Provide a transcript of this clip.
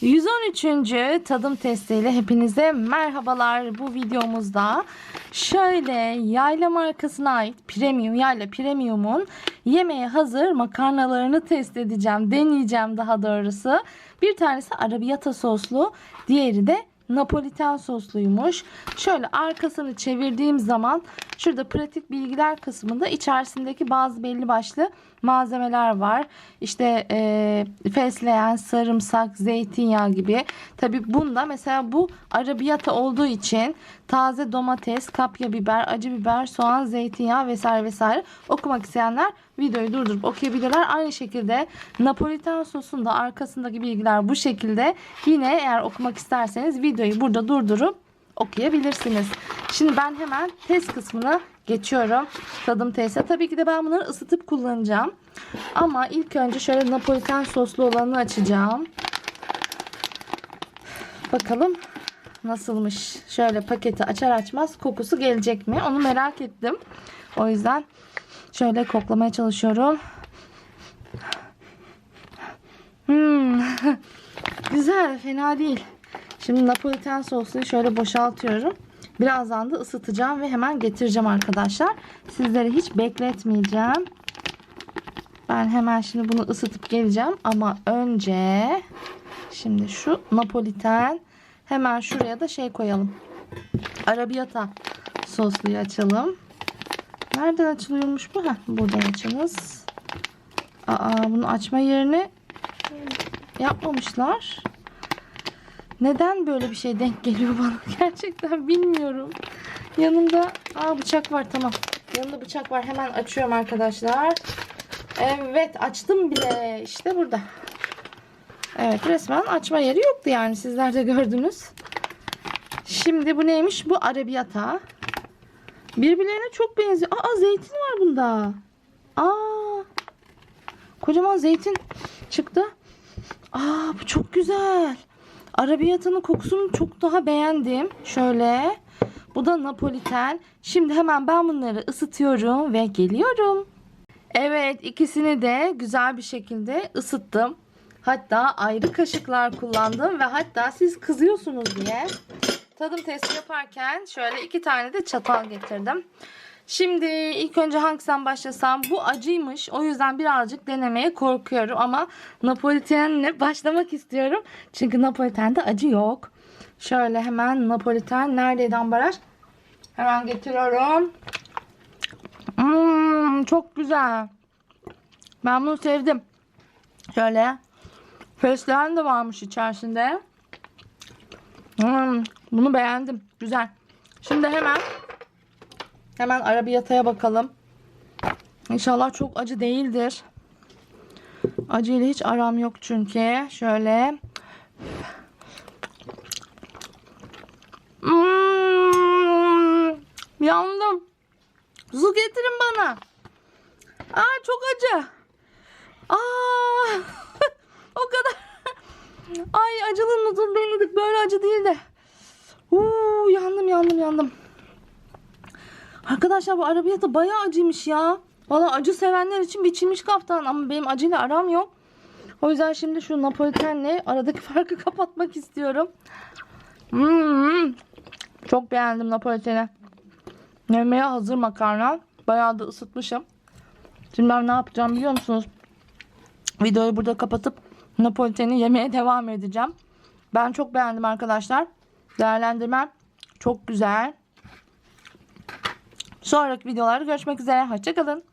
113. tadım testiyle hepinize merhabalar. Bu videomuzda şöyle yayla markasına ait premium yayla premium'un yemeğe hazır makarnalarını test edeceğim. Deneyeceğim daha doğrusu. Bir tanesi arabiyata soslu, diğeri de Napoliten sosluymuş. Şöyle arkasını çevirdiğim zaman şurada pratik bilgiler kısmında içerisindeki bazı belli başlı malzemeler var. İşte e, fesleğen, sarımsak, zeytinyağı gibi. Tabi bunda mesela bu arabiyata olduğu için taze domates, kapya biber, acı biber, soğan, zeytinyağı vesaire vesaire okumak isteyenler videoyu durdurup okuyabilirler. Aynı şekilde Napolitan sosunda arkasındaki bilgiler bu şekilde. Yine eğer okumak isterseniz videoyu burada durdurup okuyabilirsiniz. Şimdi ben hemen test kısmına geçiyorum. Tadım testi. Tabii ki de ben bunları ısıtıp kullanacağım. Ama ilk önce şöyle Napolitan soslu olanı açacağım. Bakalım nasılmış. Şöyle paketi açar açmaz kokusu gelecek mi? Onu merak ettim. O yüzden şöyle koklamaya çalışıyorum. Hmm. Güzel, fena değil. Şimdi Napoliten sosluyu şöyle boşaltıyorum. Birazdan da ısıtacağım ve hemen getireceğim arkadaşlar. Sizleri hiç bekletmeyeceğim. Ben hemen şimdi bunu ısıtıp geleceğim ama önce şimdi şu Napoliten hemen şuraya da şey koyalım. Arabiyata sosluyu açalım. Nereden açılıyormuş bu? Heh, buradan açınız. Aa, bunu açma yerini yapmamışlar. Neden böyle bir şey denk geliyor bana? Gerçekten bilmiyorum. Yanımda aa bıçak var tamam. Yanımda bıçak var. Hemen açıyorum arkadaşlar. Evet açtım bile. İşte burada. Evet resmen açma yeri yoktu yani. Sizler de gördünüz. Şimdi bu neymiş? Bu arabiyata. Birbirlerine çok benziyor. Aa zeytin var bunda. Aa. Kocaman zeytin çıktı. Aa bu çok güzel. Arabiyatanın kokusunu çok daha beğendim. Şöyle. Bu da Napoliten. Şimdi hemen ben bunları ısıtıyorum ve geliyorum. Evet ikisini de güzel bir şekilde ısıttım. Hatta ayrı kaşıklar kullandım ve hatta siz kızıyorsunuz diye tadım testi yaparken şöyle iki tane de çatal getirdim. Şimdi ilk önce hangisinden başlasam bu acıymış. O yüzden birazcık denemeye korkuyorum ama Napolitenle başlamak istiyorum. Çünkü Napoliten'de acı yok. Şöyle hemen Napoliten neredeydi ambalaj? Hemen getiriyorum. Hmm, çok güzel. Ben bunu sevdim. Şöyle fesleğen de varmış içerisinde. Hmm, bunu beğendim. Güzel. Şimdi hemen hemen arabiyataya bakalım. İnşallah çok acı değildir. Acı ile hiç aram yok çünkü. Şöyle. Hmm, yandım. Su getirin bana. Aa çok acı. Aa o kadar. Ay acılı noodle denedik. Böyle acı değil de. Uuu yandım yandım yandım. Arkadaşlar bu arabiyata bayağı acıymış ya. Valla acı sevenler için biçilmiş kaftan ama benim acıyla aram yok. O yüzden şimdi şu Napolitenle aradaki farkı kapatmak istiyorum. Hmm, çok beğendim Napoliten'i. Yemeğe hazır makarna. Bayağı da ısıtmışım. Şimdi ben ne yapacağım biliyor musunuz? Videoyu burada kapatıp Napoliten'i yemeye devam edeceğim. Ben çok beğendim arkadaşlar. Değerlendirmem çok güzel. Sonraki videolarda görüşmek üzere. Hoşçakalın.